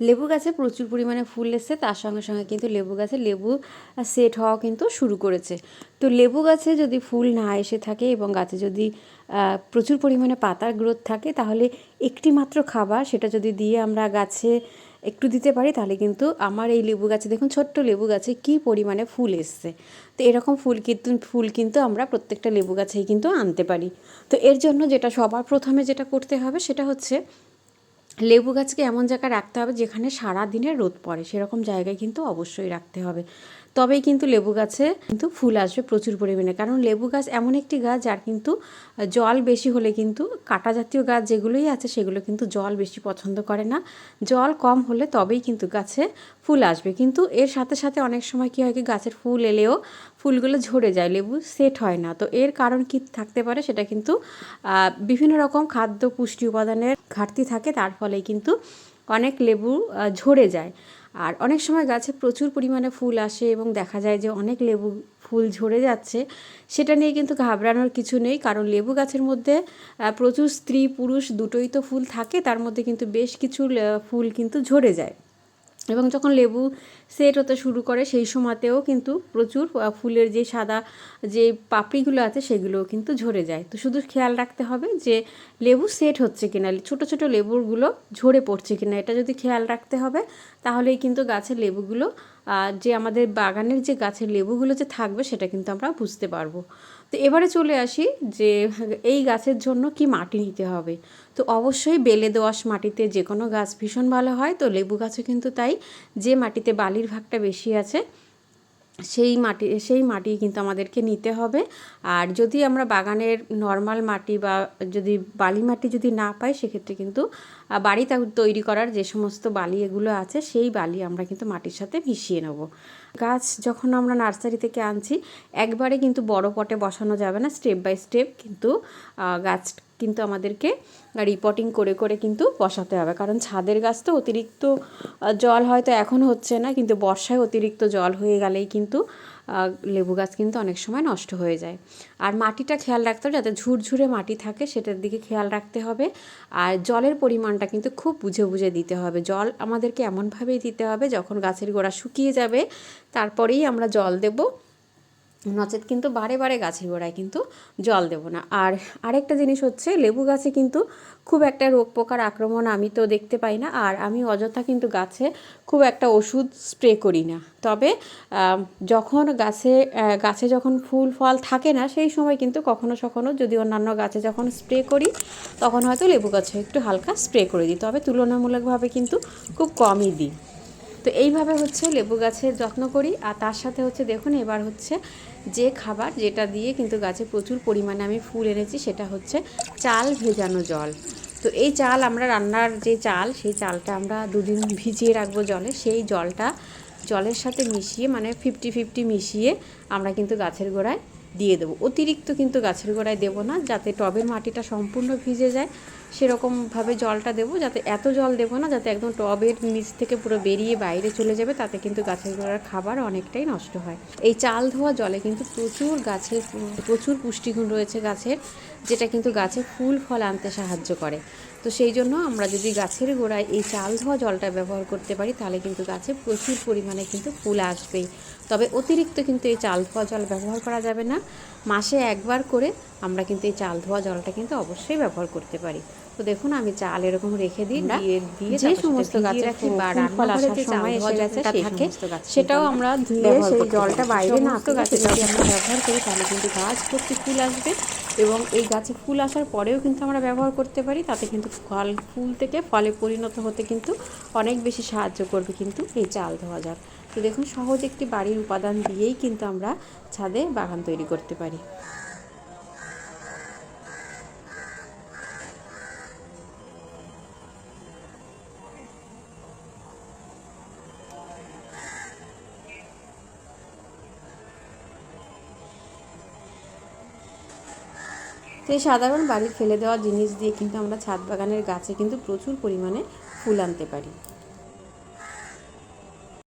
লেবু গাছে প্রচুর পরিমাণে ফুল এসছে, তার সঙ্গে সঙ্গে কিন্তু লেবু গাছে লেবু সেট হওয়া কিন্তু শুরু করেছে। তো লেবু গাছে যদি ফুল না এসে থাকে এবং গাছে যদি প্রচুর পরিমাণে পাতার গ্রোথ থাকে, তাহলে একটি মাত্র খাবার সেটা যদি দিয়ে আমরা গাছে একটু দিতে পারি, তাহলে কিন্তু আমার এই লেবু গাছে দেখুন ছোট্ট লেবু গাছে কি পরিমাণে ফুল এসছে। তো এরকম ফুল কিন্তু ফুল কিন্তু আমরা প্রত্যেকটা লেবু গাছেই কিন্তু আনতে পারি। তো এর জন্য যেটা সবার প্রথমে যেটা করতে হবে সেটা হচ্ছে লেবু গাছকে এমন জায়গায় রাখতে হবে যেখানে সারা দিনের রোদ পড়ে। সেরকম জায়গায় কিন্তু অবশ্যই রাখতে হবে। তবেই কিন্তু লেবু গাছে কিন্তু ফুল আসবে প্রচুর পরিমাণে। কারণ লেবু গাছ এমন একটি গাছ যার কিন্তু জল বেশি হলে কিন্তু কাটা জাতীয় গাছ যেগুলোই আছে সেগুলো কিন্তু জল বেশি পছন্দ করে না। জল কম হলে তবেই কিন্তু গাছে ফুল আসবে। কিন্তু এর সাথে সাথে অনেক সময় কী হয় কি গাছের ফুল এলেও ফুলগুলো ঝরে যায়, লেবু সেট হয় না। তো এর কারণ কি থাকতে পারে সেটা কিন্তু বিভিন্ন রকম খাদ্য পুষ্টি উপাদানের ঘাটতি থাকে, তার ফলে কিন্তু অনেক লেবু ঝরে যায়। আর অনেক সময় গাছে প্রচুর পরিমাণে ফুল আসে এবং দেখা যায় যে অনেক লেবু ফুল ঝরে যাচ্ছে, সেটা নিয়ে কিন্তু ঘাবড়ানোর কিছু নেই। কারণ লেবু গাছের মধ্যে প্রচুর স্ত্রী পুরুষ দুটোই তো ফুল থাকে, তার মধ্যে কিন্তু বেশ কিছু ফুল কিন্তু ঝরে যায়। এবং যখন লেবু সেট হতে শুরু করে, সেই সময়তেও কিন্তু প্রচুর ফুলের যে সাদা যে পাপড়িগুলো আছে, সেগুলোও কিন্তু ঝরে যায়। তো শুধু খেয়াল রাখতে হবে যে, লেবু সেট হচ্ছে কিনা, ছোট ছোট লেবুগুলো ঝরে পড়ছে কিনা, এটা যদি খেয়াল রাখতে হবে, তাহলেই কিন্তু গাছের লেবুগুলো যে আমাদের বাগানের যে গাছের লেবুগুলো যে থাকবে, সেটা কিন্তু আমরা বুঝতে পারব। তো এবারে চলে আসি যে এই গাছের জন্য কি মাটি নিতে হবে। তো অবশ্যই বেলে দোয়াশ মাটিতে যে কোনো গাছ ভীষণ ভালো হয়, তো লেবু গাছও কিন্তু তাই। যে মাটিতে বালির ভাগটা বেশি আছে সেই মাটি সেই মাটি কিন্তু আমাদেরকে নিতে হবে। আর যদি আমরা বাগানের নর্মাল মাটি বা যদি বালি মাটি যদি না পাই, সেক্ষেত্রে কিন্তু বাড়ি তৈরি করার যে সমস্ত বালি এগুলো আছে, সেই বালি আমরা কিন্তু মাটির সাথে মিশিয়ে নেব। গাছ যখন আমরা নার্সারি থেকে আনছি, একবারে কিন্তু বড় পটে বসানো যাবে না, স্টেপ বাই স্টেপ কিন্তু গাছ কিন্তু আমাদেরকে রিপোর্টিং করে করে কিন্তু বসাতে হবে। কারণ ছাদের গাছ তো অতিরিক্ত জল হয়তো এখন হচ্ছে না, কিন্তু বর্ষায় অতিরিক্ত জল হয়ে গেলেই কিন্তু লেবু গাছ কিন্তু অনেক সময় নষ্ট হয়ে যায়। আর মাটিটা খেয়াল রাখতে হবে, যাতে ঝুরঝুরে মাটি থাকে সেটার দিকে খেয়াল রাখতে হবে। আর জলের পরিমাণটা কিন্তু খুব বুঝে বুঝে দিতে হবে। জল আমাদেরকে এমনভাবেই দিতে হবে, যখন গাছের গোড়া শুকিয়ে যাবে, তারপরেই আমরা জল দেবো। নচেত কিন্তু বারে বারে গাছের গোড়ায় কিন্তু জল দেবো না। আর আরেকটা জিনিস হচ্ছে, লেবু গাছে কিন্তু খুব একটা রোগ পোকার আক্রমণ আমি তো দেখতে পাই না, আর আমি অযথা কিন্তু গাছে খুব একটা ওষুধ স্প্রে করি না। তবে যখন গাছে গাছে যখন ফুল, ফল থাকে না, সেই সময় কিন্তু কখনো সখনো যদি অন্যান্য গাছে যখন স্প্রে করি, তখন হয়তো লেবু গাছে একটু হালকা স্প্রে করে দিই। তবে তুলনামূলকভাবে কিন্তু খুব কমই দিই। তো এইভাবে হচ্ছে লেবু গাছের যত্ন করি। আর তার সাথে হচ্ছে দেখুন, এবার হচ্ছে যে খাবার যেটা দিয়ে কিন্তু গাছে প্রচুর পরিমাণে আমি ফুল এনেছি, সেটা হচ্ছে চাল ভেজানো জল। তো এই চাল আমরা রান্নার যে চাল, সেই চালটা আমরা দুদিন ভিজিয়ে রাখব জলে। সেই জলটা জলের সাথে মিশিয়ে মানে ফিফটি ফিফটি মিশিয়ে আমরা কিন্তু গাছের গোড়ায় দিয়ে দেবো। অতিরিক্ত কিন্তু গাছের গোড়ায় দেবো না, যাতে টবের মাটিটা সম্পূর্ণ ভিজে যায়। সেরকমভাবে জলটা দেবো, যাতে এত জল দেবো না যাতে একদম টবের নিচ থেকে পুরো বেরিয়ে বাইরে চলে যাবে, তাতে কিন্তু গাছের গোড়ার খাবার অনেকটাই নষ্ট হয়। এই চাল ধোয়া জলে কিন্তু প্রচুর গাছের প্রচুর পুষ্টিগুণ রয়েছে গাছের, যেটা কিন্তু গাছে ফুল, ফল আনতে সাহায্য করে। তো সেই জন্য আমরা যদি গাছের গোড়ায় এই চাল ধোয়া জলটা ব্যবহার করতে পারি, তাহলে কিন্তু গাছে প্রচুর পরিমাণে কিন্তু ফুল আসবেই। তবে অতিরিক্ত কিন্তু এই চাল ধোয়া জল ব্যবহার করা যাবে না। মাসে একবার করে আমরা কিন্তু এই চাল ধোয়া জলটা কিন্তু অবশ্যই ব্যবহার করতে পারি। তো দেখুন আমি চাল এরকম রেখে দিই দিয়ে যে সমস্ত গাছে রাখি বা আসার সময় এসে গেছে থাকে সেটাও আমরা ধুয়ে সেই জলটা বাইরে না তো গাছে যদি আমরা ব্যবহার করি তাহলে কিন্তু গাছ ভর্তি ফুল আসবে এবং এই গাছে ফুল আসার পরেও কিন্তু আমরা ব্যবহার করতে পারি। তাতে কিন্তু ফল ফুল থেকে ফলে পরিণত হতে কিন্তু অনেক বেশি সাহায্য করবে কিন্তু এই চাল ধোয়া জল। তো দেখুন সহজ একটি বাড়ির উপাদান দিয়েই কিন্তু আমরা ছাদে বাগান তৈরি করতে পারি। এই সাধারণ বাড়ির ফেলে দেওয়া জিনিস দিয়ে কিন্তু আমরা ছাদ বাগানের গাছে কিন্তু প্রচুর পরিমাণে ফুল আনতে পারি।